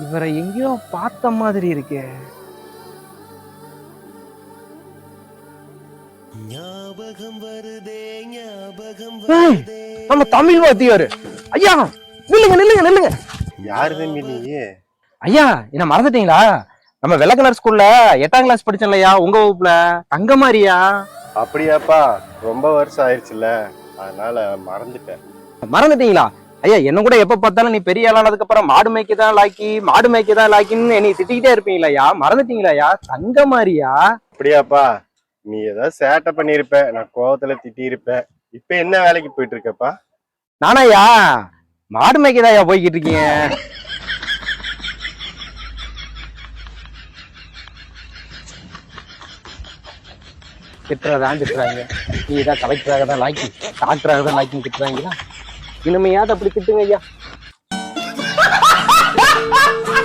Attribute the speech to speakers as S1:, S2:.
S1: இவரை எங்கேயோ பார்த்த மாதிரி இருக்கே.
S2: ஞாபகம் வருதே ஞாபகம்
S1: ஏய்,
S2: வருதே.
S1: நம்ம தமிழ் வாத்தியாரு. ஐயா நில்லுங்க நில்லுங்க நில்லுங்க.
S3: யாரு தம்பி
S1: ஐயா என்ன மறந்துட்டீங்களா? நம்ம வெள்ளக்கலர் ஸ்கூல்ல எட்டாம் கிளாஸ் படிச்சோம்லையா உங்க வகுப்புல. தங்கமாரியா
S3: அப்படியாப்பா ரொம்ப வருஷம் ஆயிடுச்சுல அதனால மறந்துட்டேன்.
S1: மறந்துட்டீங்களா? ஐயா என்ன கூட எப்ப பார்த்தாலும் நீ பெரிய ஆளானதுக்கு அப்புறம் மாடு மேய்க்க தான் லாக்கி மாடு மேய்க்க தான் லாக்கின்னு என்னை திட்டிக்கிட்டே இருப்பீங்களாயா மறந்துட்டீங்களாயா தங்கமாரியா
S3: அப்படியாப்பா நீ ஏதாவது சேட்டை பண்ணியிருப்ப நான் கோவத்துல திட்டியிருப்பேன் இப்ப என்ன வேலைக்கு போயிட்டு இருக்கப்பா
S1: நானாயா மாடு மேய்க்கதாயா போய்கிட்டு இருக்கீங்க திட்டுறதான் திட்டுறாங்க. நீ தான் கலெக்டராக தான் லாக்கி டாக்டராக தான் லாக்கின்னு திட்டுறாங்களா? இனிமே இனிமையாவது அப்படி திட்டுங்க ஐயா.